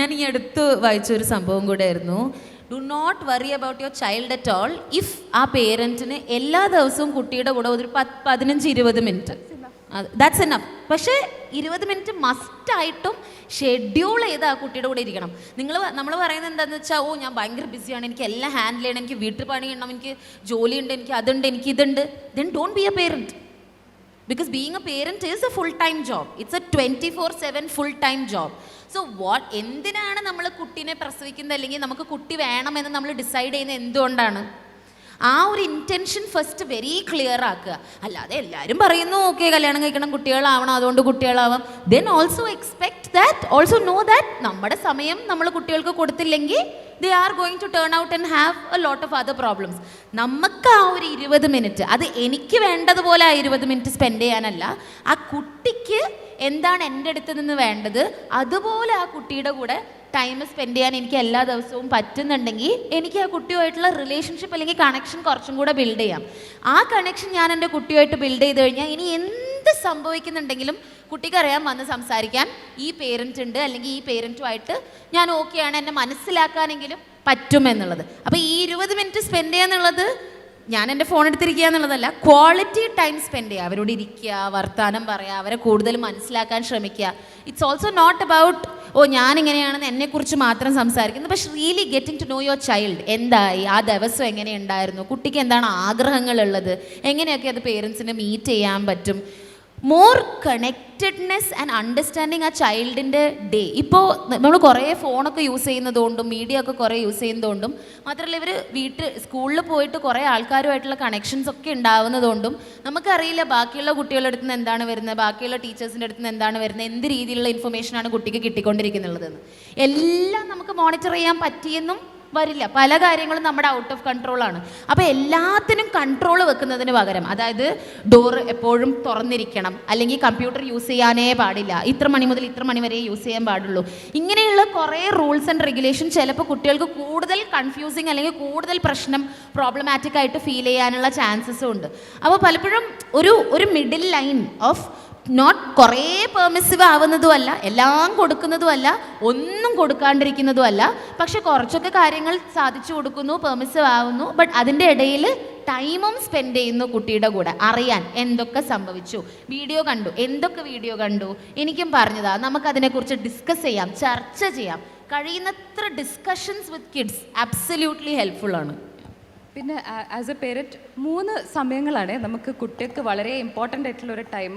ഞാൻ ഈ അടുത്ത് വായിച്ചൊരു സംഭവം കൂടെ ആയിരുന്നു do not worry about your child at all if ആ പേരന്റിന് എല്ലാ ദിവസവും കുട്ടിയുടെ കൂടെ ഒരു പത്ത് പതിനഞ്ച് ഇരുപത് മിനിറ്റ്. ദാറ്റ്സ് എനഫ് പക്ഷേ ഇരുപത് മിനിറ്റ് മസ്റ്റായിട്ടും ഷെഡ്യൂൾ ചെയ്ത് ആ കുട്ടിയുടെ കൂടെ ഇരിക്കണം. നിങ്ങൾ നമ്മൾ പറയുന്നത് എന്താണെന്ന് വെച്ചാൽ ഓ ഞാൻ ഭയങ്കര ബിസിയാണ് എനിക്ക് എല്ലാം ഹാൻഡിൽ ചെയ്യണം. എനിക്ക് വീട്ടിൽ പണി ചെയ്യണം എനിക്ക് ജോലിയുണ്ട്. എനിക്ക് അതുണ്ട്. എനിക്ക് ഇതുണ്ട്. Then don't be a parent because being a parent is a full time job it's a twenty four seven full time job so what എന്തിനാണ് നമ്മൾ കുട്ടീനെ പ്രസവിക്കുന്നത്? അല്ലെങ്കിൽ നമുക്ക് കുട്ടി വേണമെന്ന് നമ്മൾ ഡിസൈഡ് ചെയ്യുന്നത് എന്തുകൊണ്ടാണ്? ആ ഒരു ഇന്റൻഷൻ ഫസ്റ്റ് വെരി ക്ലിയർ ആക്കുക. അല്ലാതെ എല്ലാവരും പറയുന്നു ഓക്കെ കല്യാണം കഴിക്കണം കുട്ടികളാവണം അതുകൊണ്ട് കുട്ടികളാവാം. Then also expect that also know that നമ്മുടെ സമയം നമ്മൾ കുട്ടികൾക്ക് കൊടുത്തില്ലെങ്കിൽ they are going to turn out and have a lot of other problems നമുക്ക് ആ ഒരു ഇരുപത് മിനിറ്റ് അത് എനിക്ക് വേണ്ടതുപോലെ ആ ഇരുപത് മിനിറ്റ് സ്പെൻഡ് ചെയ്യാനല്ല ആ കുട്ടിക്ക് എന്താണ് എന്റെ അടുത്ത് നിന്ന് വേണ്ടത് അതുപോലെ ആ കുട്ടിയുടെ കൂടെ ടൈം സ്പെൻഡ് ചെയ്യാൻ എനിക്ക് എല്ലാ ദിവസവും പറ്റുന്നുണ്ടെങ്കിൽ എനിക്ക് ആ കുട്ടിയുമായിട്ടുള്ള റിലേഷൻഷിപ്പ് അല്ലെങ്കിൽ കണക്ഷൻ കുറച്ചും കൂടെ ബിൽഡ് ചെയ്യാം. ആ കണക്ഷൻ ഞാൻ എന്റെ കുട്ടിയുമായിട്ട് ബിൽഡ് ചെയ്ത് കഴിഞ്ഞാൽ ഇനി എന്ത് സംഭവിക്കുന്നുണ്ടെങ്കിലും കുട്ടിക്കറിയാൻ വന്ന് സംസാരിക്കാൻ ഈ പേരന്റ് ഉണ്ട് അല്ലെങ്കിൽ ഈ പേരന്റുമായിട്ട് ഞാൻ ഓക്കെയാണ് എന്നെ മനസ്സിലാക്കാനെങ്കിലും പറ്റുമെന്നുള്ളത് അപ്പോൾ ഈ ഇരുപത് മിനിറ്റ് സ്പെൻഡ് ചെയ്യാന്നുള്ളത് ഞാൻ എന്റെ ഫോൺ എടുത്തിരിക്കുക എന്നുള്ളതല്ല ക്വാളിറ്റി ടൈം സ്പെൻഡ് ചെയ്യുക. അവരോട് ഇരിക്കുക വർത്തമാനം പറയുക അവരെ കൂടുതൽ മനസ്സിലാക്കാൻ ശ്രമിക്കുക. It's also not about oh ഞാൻ ഇങ്ങനെയാണെന്ന് എന്നെക്കുറിച്ച് മാത്രം സംസാരിക്കുന്നത് പക്ഷെ really getting to know your child എന്തായി? ആ ദിവസം എങ്ങനെയുണ്ടായിരുന്നു കുട്ടിക്ക് എന്താണ് ആഗ്രഹങ്ങളുള്ളത്? എങ്ങനെയൊക്കെ അത് പേരൻസിനെ മീറ്റ് ചെയ്യാൻ പറ്റും? മോർ കണക്റ്റഡ്നെസ് ആൻഡ് അണ്ടർസ്റ്റാൻഡിങ് ആ ചൈൽഡിന്റെ ഡേ ഇപ്പോൾ നമ്മൾ കുറേ ഫോണൊക്കെ യൂസ് ചെയ്യുന്നതുകൊണ്ടും മീഡിയ ഒക്കെ കുറേ യൂസ് ചെയ്യുന്നതുകൊണ്ടും മാത്രമല്ല ഇവർ വീട്ടിൽ സ്കൂളിൽ പോയിട്ട് കുറേ ആൾക്കാരുമായിട്ടുള്ള കണക്ഷൻസ് ഒക്കെ ഉണ്ടാവുന്നതുകൊണ്ടും നമുക്കറിയില്ല ബാക്കിയുള്ള കുട്ടികളുടെ അടുത്ത് നിന്ന് എന്താണ് വരുന്നത് ബാക്കിയുള്ള ടീച്ചേഴ്സിന്റെ അടുത്ത് നിന്ന് എന്താണ് വരുന്നത് എന്ത് രീതിയിലുള്ള ഇൻഫർമേഷനാണ് കുട്ടിക്ക് കിട്ടിക്കൊണ്ടിരിക്കുന്നുള്ളതെന്ന്. എല്ലാം നമുക്ക് മോണിറ്റർ ചെയ്യാൻ പറ്റിയെന്നും വരില്ല. പല കാര്യങ്ങളും നമ്മുടെ ഔട്ട് ഓഫ് കൺട്രോൾ ആണ്. അപ്പോൾ എല്ലാത്തിനും കൺട്രോൾ വെക്കുന്നതിന് പകരം അതായത് ഡോർ എപ്പോഴും തുറന്നിരിക്കണം. അല്ലെങ്കിൽ കമ്പ്യൂട്ടർ യൂസ് ചെയ്യാനേ പാടില്ല. ഇത്ര മണി മുതൽ ഇത്ര മണി വരെ യൂസ് ചെയ്യാൻ പാടുള്ളൂ. ഇങ്ങനെയുള്ള കുറേ റൂൾസ് ആൻഡ് റെഗുലേഷൻ ചിലപ്പോൾ കുട്ടികൾക്ക് കൂടുതൽ കൺഫ്യൂസിങ് അല്ലെങ്കിൽ കൂടുതൽ പ്രശ്നം പ്രോബ്ലമാറ്റിക് ആയിട്ട് ഫീൽ ചെയ്യാനുള്ള ചാൻസസും ഉണ്ട്. അപ്പോൾ പലപ്പോഴും ഒരു ഒരു മിഡിൽ ലൈൻ ഓഫ് നോട്ട് കുറേ പെർമിസീവ് ആവുന്നതുമല്ല എല്ലാം കൊടുക്കുന്നതുമല്ല ഒന്നും കൊടുക്കാണ്ടിരിക്കുന്നതുമല്ല. പക്ഷെ കുറച്ചൊക്കെ കാര്യങ്ങൾ സാധിച്ചു കൊടുക്കുന്നു പെർമിസീവ് ആവുന്നു ബട്ട് അതിന്റെ ഇടയിൽ ടൈമും സ്പെൻഡ് ചെയ്യുന്നു കുട്ടിയുടെ കൂടെ. അറിയാൻ എന്തൊക്കെ സംഭവിച്ചു? വീഡിയോ കണ്ടു. എന്തൊക്കെ വീഡിയോ കണ്ടു? എനിക്കും പറഞ്ഞതാ നമുക്കതിനെക്കുറിച്ച് ഡിസ്കസ് ചെയ്യാം ചർച്ച ചെയ്യാം. കഴിയുന്നത്ര discussions with kids absolutely helpful ആണ്. പിന്നെ ആസ് എ പേരറ്റ് മൂന്ന് സമയങ്ങളാണ് നമുക്ക് കുട്ടികൾക്ക് വളരെ ഇമ്പോർട്ടന്റ് ആയിട്ടുള്ള ഒരു ടൈം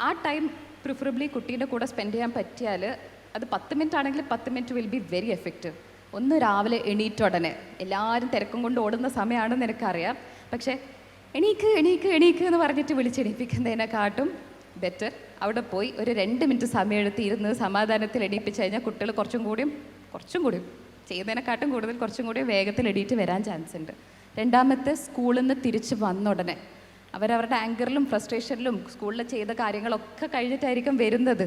ആ ടൈം പ്രിഫറബിളി കുട്ടീന്റെ കൂടെ സ്പെൻഡ് ചെയ്യാൻ പറ്റിയാൽ അത് പത്ത് മിനിറ്റ് ആണെങ്കിൽ പത്ത് minute will be very effective. ഒന്ന് രാവിലെ എണീറ്റ ഉടനെ. എല്ലാവരും തിരക്കും കൊണ്ട് ഓടുന്ന സമയമാണെന്ന് എനിക്കറിയാം. പക്ഷേ എണീക്ക് എണീക്ക് എണീക്ക് എന്ന് പറഞ്ഞിട്ട് വിളിച്ചെണീപ്പിക്കുന്നതിനെക്കാട്ടും ബെറ്റർ. അവിടെ പോയി ഒരു രണ്ട് മിനിറ്റ് സമയം എടുത്തിരുന്ന് സമാധാനത്തിൽ എണീപ്പിച്ച് കഴിഞ്ഞാൽ കുട്ടികൾ കുറച്ചും കൂടിയും കുറച്ചും കൂടിയും ചെയ്യുന്നതിനെക്കാട്ടും കൂടുതൽ കുറച്ചും കൂടി വേഗത്തിൽ എണീറ്റ് വരാൻ ചാൻസ് ഉണ്ട് രണ്ടാമത്തെ സ്കൂളിൽ നിന്ന് തിരിച്ച് വന്ന ഉടനെ അവരവരുടെ ആങ്കറിലും ഫ്രസ്ട്രേഷനിലും സ്കൂളിൽ ചെയ്ത കാര്യങ്ങളൊക്കെ കഴിഞ്ഞിട്ടായിരിക്കും വരുന്നത്.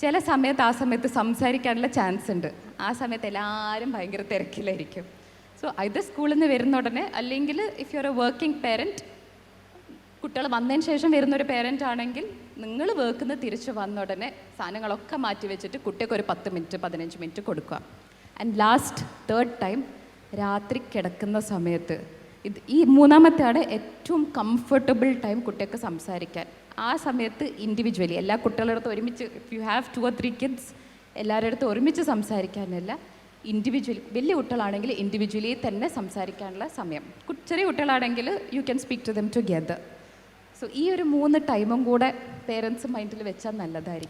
ചില സമയത്ത് ആ സമയത്ത് സംസാരിക്കാനുള്ള ചാൻസ് ഉണ്ട്. ആ സമയത്ത് എല്ലാവരും ഭയങ്കര തിരക്കിലായിരിക്കും. സോ ഇത് സ്കൂളിൽ നിന്ന് വരുന്ന ഉടനെ അല്ലെങ്കിൽ if you are a working parent കുട്ടികൾ വന്നതിന് ശേഷം വരുന്നൊരു പേരന്റ് ആണെങ്കിൽ നിങ്ങൾ വർക്കിന്ന് തിരിച്ച് വന്ന ഉടനെ സാധനങ്ങളൊക്കെ മാറ്റി വെച്ചിട്ട് കുട്ടിയൊക്കെ ഒരു പത്ത് മിനിറ്റ് പതിനഞ്ച് മിനിറ്റ് കൊടുക്കുക. ആൻഡ് ലാസ്റ്റ് തേർഡ് ടൈം രാത്രി കിടക്കുന്ന സമയത്ത് ഇത് ഈ മൂന്നാമത്തെയാണ് ഏറ്റവും കംഫർട്ടബിൾ ടൈം കുട്ടിയൊക്കെ സംസാരിക്കാൻ. ആ സമയത്ത് ഇൻഡിവിജ്വലി എല്ലാ കുട്ടികളുടെ അടുത്ത് ഒരുമിച്ച് if you have two or three kids എല്ലാവരുടെ അടുത്ത് ഒരുമിച്ച് സംസാരിക്കാനല്ല. ഇൻഡിവിജ്വലി വലിയ കുട്ടികളാണെങ്കിൽ ഇൻഡിവിജ്വലി തന്നെ സംസാരിക്കാനുള്ള സമയം. ചെറിയ കുട്ടികളാണെങ്കിൽ you can speak to them together so ഈ ഒരു മൂന്ന് ടൈമും കൂടെ പേരൻസ് മൈൻഡിൽ വെച്ചാൽ നല്ലതായിരിക്കും.